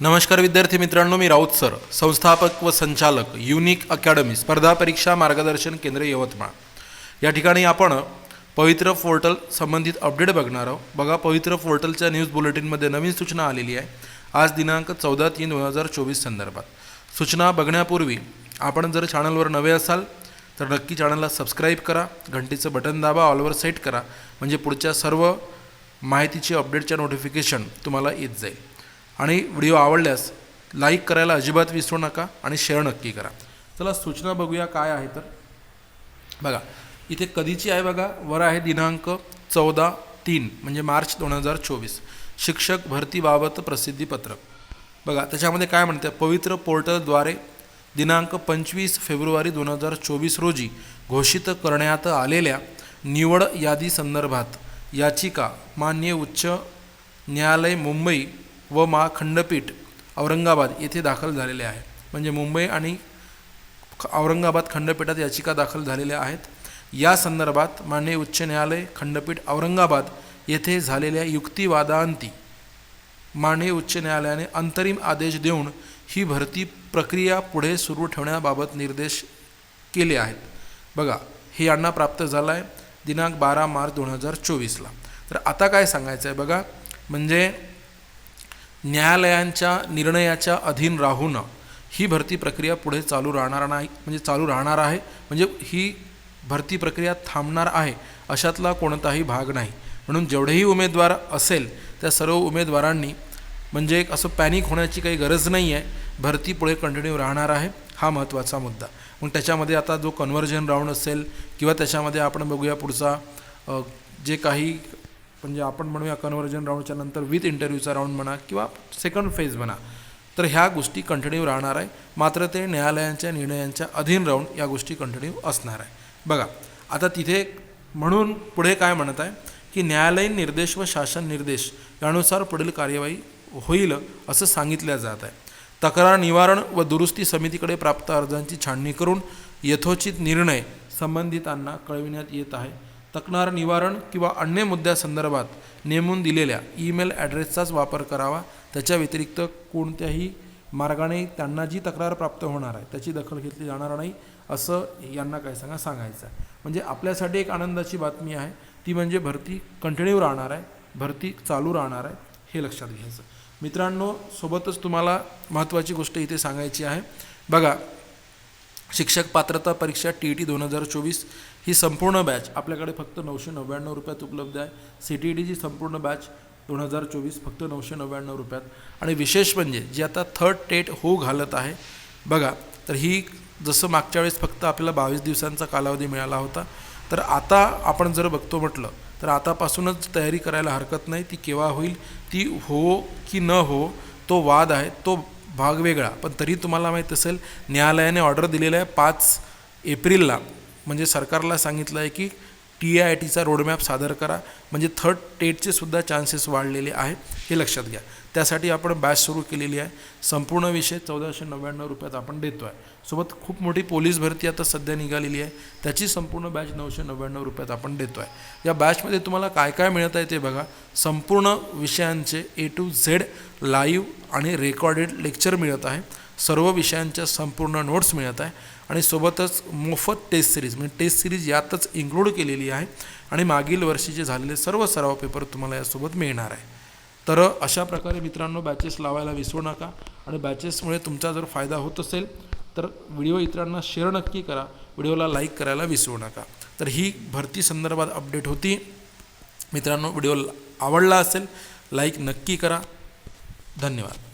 नमस्कार विद्यार्थी मित्रांनो मी राऊत सर संस्थापक व संचालक युनिक अकॅडमी स्पर्धा परीक्षा मार्गदर्शन केंद्र यवतमाळ. या ठिकाणी आपण पवित्र पोर्टल संबंधित अपडेट बघणार आहोत. बघा पवित्र पोर्टलच्या न्यूज बुलेटिनमध्ये नवीन सूचना आलेली आहे. आज दिनांक चौदा तीन दोन हजार चोवीस संदर्भात. सूचना बघण्यापूर्वी आपण जर चॅनलवर नवे असाल तर नक्की चॅनलला सबस्क्राईब करा. घंटीचं बटन दाबा ऑलवर सेट करा. म्हणजे पुढच्या सर्व माहितीची अपडेटच्या नोटिफिकेशन तुम्हाला येत जाईल. आणि व्हिडिओ आवडल्यास लाईक करायला अजिबात विसरू नका आणि शेअर नक्की करा. चला सूचना बघूया काय आहे तर. बघा इथे कधीची आहे बघा? वर आहे दिनांक चौदा तीन म्हणजे मार्च दोन हजार चोवीस. शिक्षक भरतीबाबत प्रसिद्धीपत्रक बघा त्याच्यामध्ये काय म्हणते? पवित्र पोर्टलद्वारे दिनांक पंचवीस फेब्रुवारी दोन हजार चोवीस रोजी घोषित करण्यात आलेल्या निवड यादी संदर्भात याचिका मान्य उच्च न्यायालय मुंबई व मा खंडपीठ औरंगाबाद येथे दाखल झालेले आहे. म्हणजे मुंबई आणि ख- औरंगाबाद खंडपीठात याचिका दाखल झालेल्या आहेत. या संदर्भात माननीय उच्च न्यायालय खंडपीठ औरंगाबाद येथे झालेल्या युक्तिवादांती माननीय उच्च न्यायालयाने अंतरिम आदेश देऊन ही भरती प्रक्रिया पुढे सुरू ठेवण्याबाबत निर्देश केले आहेत. बघा हे यांना प्राप्त झालं आहे दिनांक बारा मार्च दोन हजार चोवीसला. तर आता काय सांगायचं आहे बघा. म्हणजे न्यायालयांच्या निर्णयाच्या अधीन राहून ही भरती प्रक्रिया पुढे चालू राहणार नाही म्हणजे चालू राहणार आहे म्हणजे ही भरती प्रक्रिया थांबणार आहे अशातला कोणताही भाग नाही. म्हणून जेवढेही उमेदवार असेल त्या सर्व उमेदवारांनी म्हणजे एक असं पॅनिक होण्याची काही गरज नाही आहे भरती पुढे कंटिन्यू राहणार आहे हा महत्त्वाचा मुद्दा. मग त्याच्यामध्ये आता जो कन्व्हर्जन राऊंड असेल किंवा त्याच्यामध्ये आपण बघूया पुढचा जे काही म्हणजे आपण म्हणूया कन्व्हर्जन राऊंडच्या नंतर विथ इंटरव्ह्यूचा राऊंड म्हणा किंवा सेकंड फेज म्हणा तर ह्या गोष्टी कंटिन्यू राहणार आहे. मात्र ते न्यायालयांच्या निर्णयांच्या अधीन राहून या गोष्टी कंटिन्यू असणार आहे. बघा आता तिथे म्हणून पुढे काय म्हणत आहे? की न्यायालयीन निर्देश व शासन निर्देश यानुसार पुढील कार्यवाही होईल असं सांगितलं जात आहे. तक्रार निवारण व दुरुस्ती समितीकडे प्राप्त अर्जांची छाननी करून यथोचित निर्णय संबंधितांना कळविण्यात येत आहे. तक्रार निवारण किंवा अन्य मुद्द्यासंदर्भात नेमून दिलेल्या ईमेल ॲड्रेसचाच वापर करावा. त्याच्या व्यतिरिक्त कोणत्याही मार्गाने त्यांना जी तक्रार प्राप्त होणार आहे त्याची दखल घेतली जाणार नाही असं यांना काय सांगा सांगायचं आहे. म्हणजे आपल्यासाठी एक आनंदाची बातमी आहे. ती म्हणजे भरती कंटिन्यू राहणार आहे भरती चालू राहणार आहे हे लक्षात घ्यायचं मित्रांनो सोबतच तुम्हाला महत्त्वाची गोष्ट इथे सांगायची आहे. बघा शिक्षक पात्रता परीक्षा टी ई टी दोन हजार चोवीस ही संपूर्ण बॅच आपल्याकडे फक्त नऊशे नव्याण्णव रुपयात उपलब्ध आहे. सी टी ई टीची संपूर्ण बॅच दोन हजार चोवीस फक्त नऊशे नव्याण्णव रुपयात. आणि विशेष म्हणजे जी आता थर्ड टेट होऊ घालत आहे बघा तर ही जसं मागच्या वेळेस फक्त आपल्याला बावीस दिवसांचा कालावधी मिळाला होता तर आता आपण जर बघतो म्हटलं तर आतापासूनच तयारी करायला हरकत नाही. ती केव्हा होईल? ती हो की न हो तो वाद आहे. तो भाग वेगळा. पण तरी तुम्हाला माहीत असेल न्यायालयाने ऑर्डर दिलेला आहे पाच एप्रिलला. म्हणजे सरकारला सांगितलं आहे की टी आय टीचा रोडमॅप सादर करा. म्हणजे थर्ड टेटचे सुद्धा चान्सेस वाढलेले आहेत हे लक्षात घ्या. त्यासाठी आपण बॅच सुरू केलेली आहे. संपूर्ण विषय चौदाशे नव्याण्णव रुपयात आपण देतो आहे सोबत खूप मोठी पोलीस भरती आता सध्या निघालेली आहे. त्याची संपूर्ण बॅच नऊशे नव्याण्णव रुपयात आपण देतो आहे या बॅचमध्ये तुम्हाला काय काय मिळत आहे ते बघा. संपूर्ण विषयांचे ए टू झेड लाईव्ह आणि रेकॉर्डेड लेक्चर मिळत आहे. सर्व विषयांच्या संपूर्ण नोट्स मिळत आहे. आणि सोबतच मोफत टेस्ट सिरीज म्हणजे टेस्ट सिरीज यातच इन्क्लूड केलेली आहे. आणि मागील वर्षीचे झालेले सर्व सराव पेपर तुम्हाला यासोबत मिळणार आहे. तर अशा प्रकारे मित्रांनो बॅचेस लावायला विसरू नका. आणि बॅचेसमुळे तुमचा जर फायदा होत असेल तर व्हिडिओ इतरांना शेअर नक्की करा. व्हिडिओला लाईक करायला विसरू नका. तर ही भरती संदर्भात अपडेट होती. मित्रांनो व्हिडिओ आवडला असेल लाईक नक्की करा. धन्यवाद.